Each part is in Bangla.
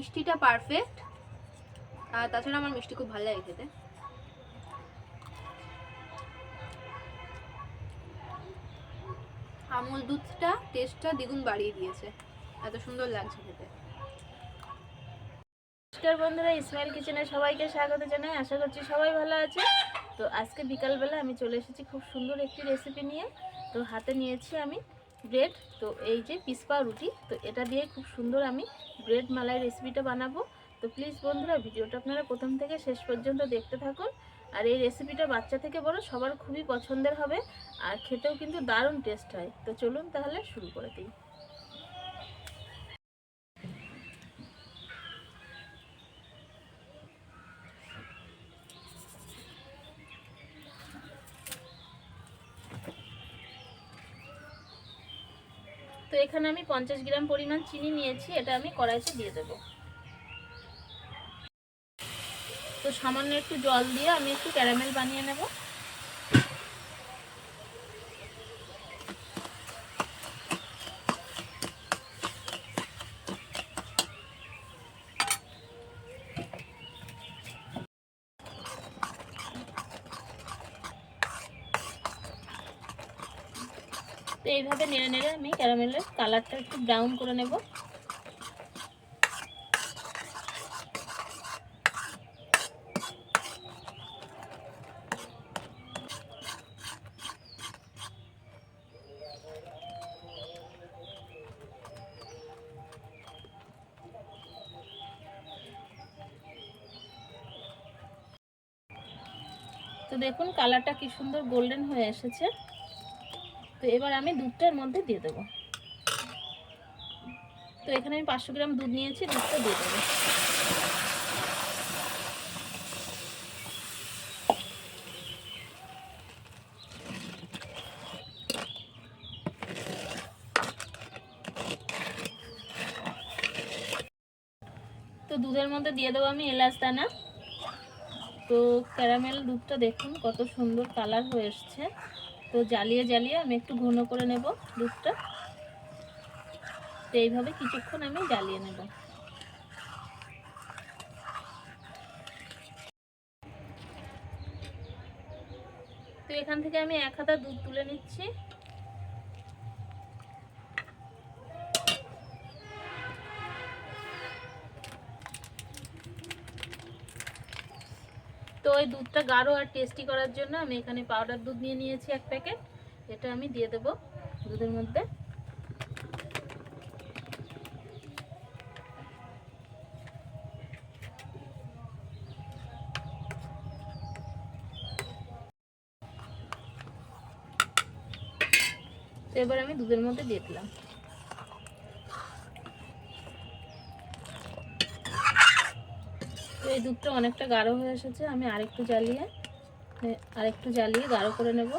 মিষ্টিটা পারফেক্ট আর তাছাড়া আমার মিষ্টি খুব ভালো লাগে খেতে। আমুল দুধটা টেস্টটা দ্বিগুণ বাড়িয়ে দিয়েছে। এত সুন্দর লাগছে খেতে। নমস্কার বন্ধুরা ইসমাইল কিচেনে সবাইকে স্বাগত জানাই। আশা করছি সবাই ভালো আছে। তো আজকে বিকালবেলা আমি চলে এসেছি খুব সুন্দর একটি রেসিপি নিয়ে। তো হাতে নিয়েছি আমি ব্রেড তো এই যে পিসপা রুটি, তো এটা দিয়ে খুব সুন্দর আমি ব্রেড মালাই রেসিপিটা বানাবো। তো প্লিজ বন্ধুরা, ভিডিওটা আপনারা প্রথম থেকে শেষ পর্যন্ত দেখতে থাকুন। আর এই রেসিপিটা বাচ্চা থেকে বড় সবার খুবই পছন্দের হবে। আর খেতেও কিন্তু দারুণ টেস্ট হয়। তো চলুন তাহলে শুরু করে দিই। এখানে আমি পঞ্চাশ গ্রাম পরিমাণ চিনি নিয়েছি, এটা আমি কড়াইতে দিয়ে দেবো। তো সামান্য একটু জল দিয়ে আমি একটু ক্যারামেল বানিয়ে নেব। তো এইভাবে নেড়ে নেড়ে আমি ক্যারামেলের কালারটা একটু ব্রাউন করে নেব। তো দেখুন, কালারটা কি সুন্দর গোল্ডেন হয়ে এসেছে। তো এবার আমি দুধটার মধ্যে দিয়ে দেবো। তো এখানে আমি পাঁচশো গ্রাম দুধ নিয়েছি, দুধটা দিয়ে দেবো। তো দুধের মধ্যে দিয়ে দেবো আমি এলাচ দানা। তো ক্যারামেল দুধটা দেখুন কত সুন্দর কালার হয়ে এসছে। তো জ্বালিয়ে জ্বালিয়ে আমি একটু ঘন করে নেব দুধটা। তো এইভাবে কিছুক্ষণ আমি জ্বালিয়ে নেব। তো এখান থেকে আমি এক হাতা দুধ তুলে নিচ্ছি। দুধটা গাঢ় আর টেস্টি করার জন্য আমি এখানে পাউডার দুধ নিয়ে নিয়েছি এক প্যাকেট এটা আমি দিয়ে দেব দুধের মধ্যে। এবার আমি দুধের মধ্যে দিয়ে দিলাম। এই দুধটা অনেকটা গাঢ় হয়ে এসেছে আমি আরেকটু জ্বালিয়ে আরেকটু জ্বালিয়ে গাঢ় করে নেব।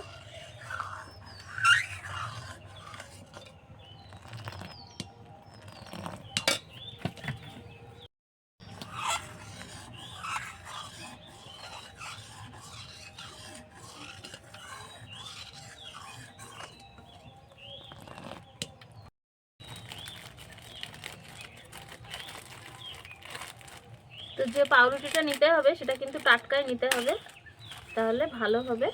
তো যে পাউরুটিটা নিতে হবে, সেটা কিন্তু টাটকাই নিতে হবে। তাহলে ভালো হবে।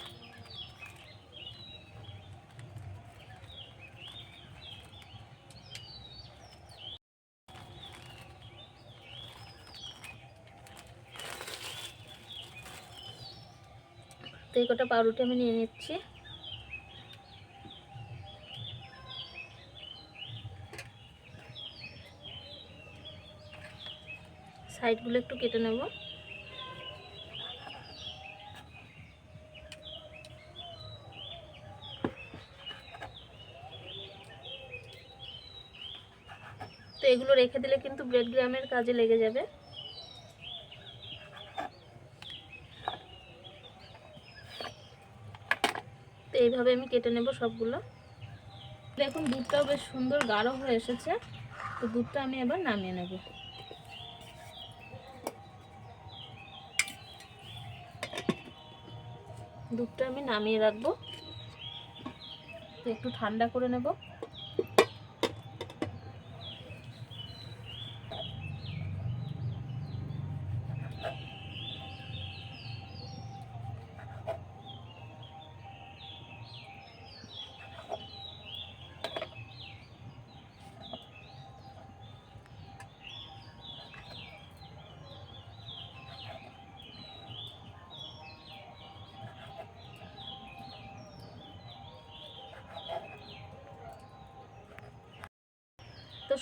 তো এই কটা পাউরুটি আমি নিয়ে নিচ্ছি। সাইডগুলো একটু কেটে নেব। তো এগুলো রেখে দিলে কিন্তু ব্রেড গ্রামের কাজে লেগে যাবে। তো এইভাবে আমি কেটে নেব সবগুলো। দেখুন, দুধটাও বেশ সুন্দর গাঢ় হয়ে এসেছে। তো দুধটা আমি এবার নামিয়ে নেব। দুধটা আমি নামিয়ে রাখব। একটু ঠান্ডা করে নেব।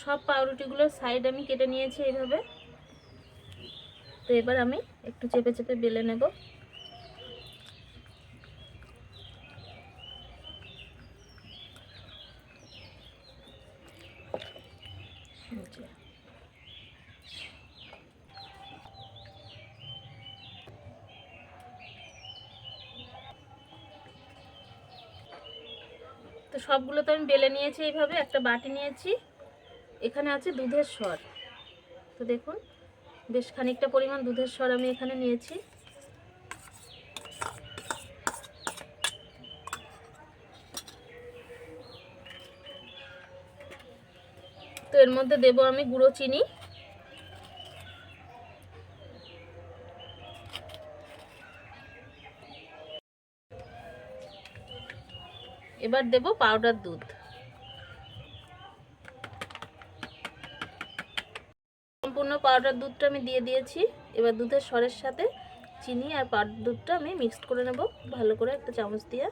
সব পাউরুটিগুলোর সাইড আমি কেটে নিয়েছি এইভাবে। তো এবার আমি একটু চেপে চেপে বেলে নেব। তো সবগুলো তো আমি বেলে নিয়েছি এইভাবে। একটা বাটি নিয়েছি। এখানে আছে দুধের স্বর। তো দেখুন, বেশ খানিকটা পরিমাণ দুধের স্বর আমি এখানে নিয়েছি। তো এর মধ্যে দেব আমি গুঁড়ো চিনি। এবার দেব পাউডার দুধ। পাউডার দুধটা আমি দিয়ে দিয়েছি। এবার দুধের স্বরের সাথে চিনি আর পাউডার দুধটা আমি মিক্সড করে নেব। ভালো করে একটা চামচ দিয়ে।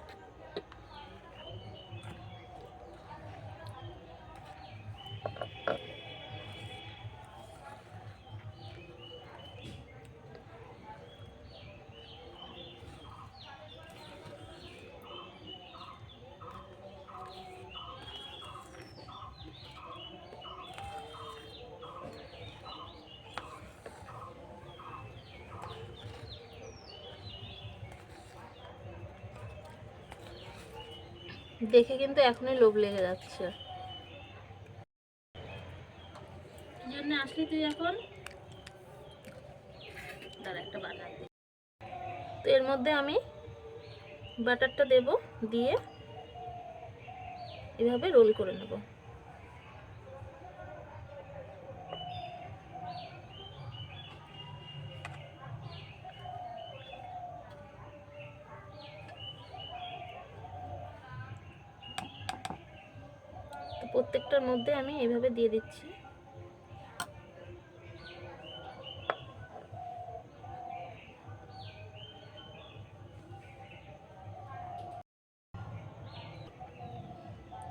দেখে কিন্তু এখনই লোভ লেগে যাচ্ছে। কি জন্য আসলি তুই এখন? একটা বাটার তো এর মধ্যে আমি বাটারটা দেব দিয়ে এভাবে রোল করে নেব তো প্রত্যেকটার মধ্যে আমি এইভাবে দিয়ে দিচ্ছি।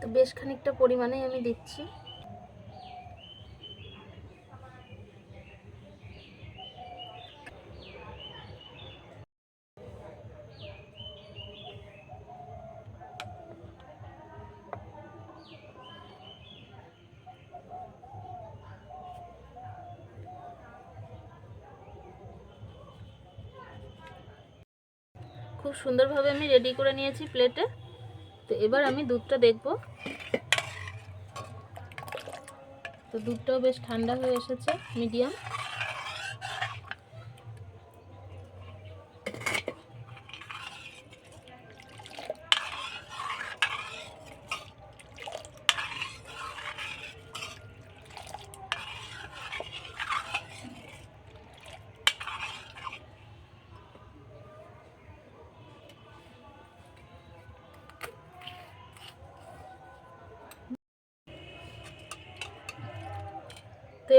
তো বেশ খানিকটা পরিমাণে আমি দিচ্ছি। খুব সুন্দরভাবে আমি রেডি করে নিয়েছি প্লেটে তো এবার আমি দুধটা দেখব। তো দুধটাও বেশ ঠান্ডা হয়ে এসেছে মিডিয়াম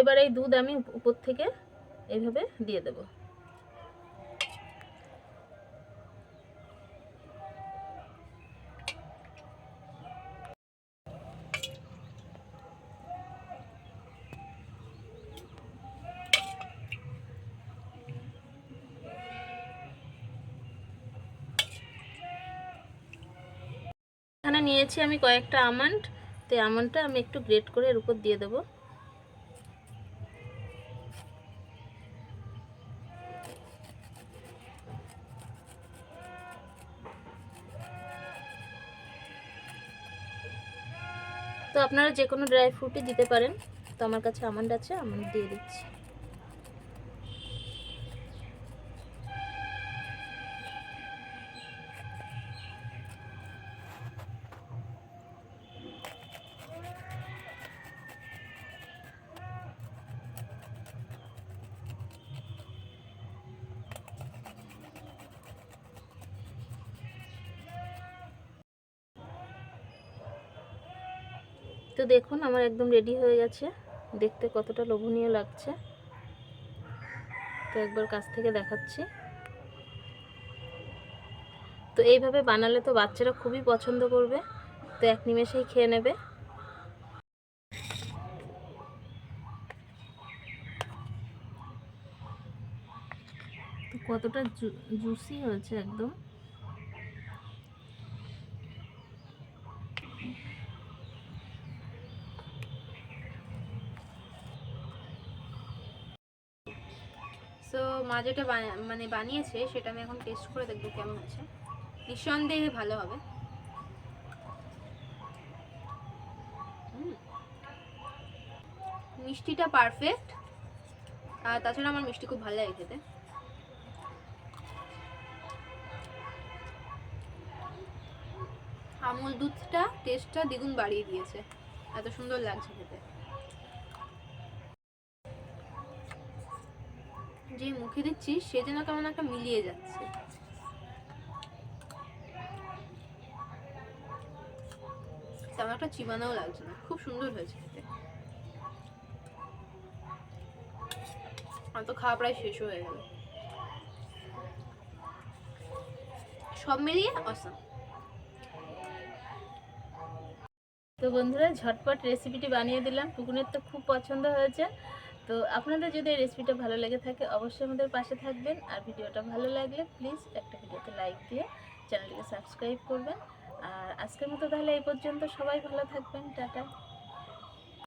এবার এই দুধ আমি উপর থেকে এইভাবে দিয়ে দেব। এখানে নিয়েছি আমি কয়েকটা আমন্ড। তো আমন্ডটা আমি একটু গ্রেট করে এর উপর দিয়ে দেবো। আপনারা যে কোনো ড্রাই ফ্রুটই দিতে পারেন। তো আমার কাছে আমন্ড আছে আমন্ড দিয়ে দিচ্ছি। তো দেখুন, আমার একদম রেডি হয়ে গেছে। দেখতে কতটা লোভনীয় লাগছে। তো একবার কাছ থেকে দেখাচ্ছি। তো এইভাবে বানালে তো বাচ্চারা খুবই পছন্দ করবে। তো এক নিমেষেই খেয়ে নেবে। কতটা জুসি হয়েছে একদম। যেটা মানে বানিয়েছে, সেটা আমি এখন টেস্ট করে দেখব কেমন আছে নিঃসন্দেহে ভালো হবে। মিষ্টিটা পারফেক্ট আর তাছাড়া আমার মিষ্টি খুব ভালো লাগে খেতে। আমুল দুধটা টেস্টটা দ্বিগুণ বাড়িয়ে দিয়েছে। এত সুন্দর লাগছে খেতে। যে মুখে দিচ্ছি, সে যেন কেমন একটা মিলিয়ে যাচ্ছে। তেমন একটা চিবানোও লাগছে না। খুব সুন্দর হয়েছে খেতে। আমার তো খাওয়া প্রায় শেষ হয়ে গেল। সব মিলিয়ে অসম তো বন্ধুরা, ঝটপট রেসিপিটি বানিয়ে দিলাম। টুকুনের তো খুব পছন্দ হয়েছে। তো আপনাদের যদি এই রেসিপিটা ভালো লেগে থাকে, অবশ্যই আমাদের পাশে থাকবেন। আর ভিডিওটা ভালো লাগলে প্লিজ একটা ভিডিওতে লাইক দিয়ে চ্যানেলটিকে সাবস্ক্রাইব করবেন। আর আজকের মতো তাহলে এই পর্যন্ত। সবাই ভালো থাকবেন। টাটা।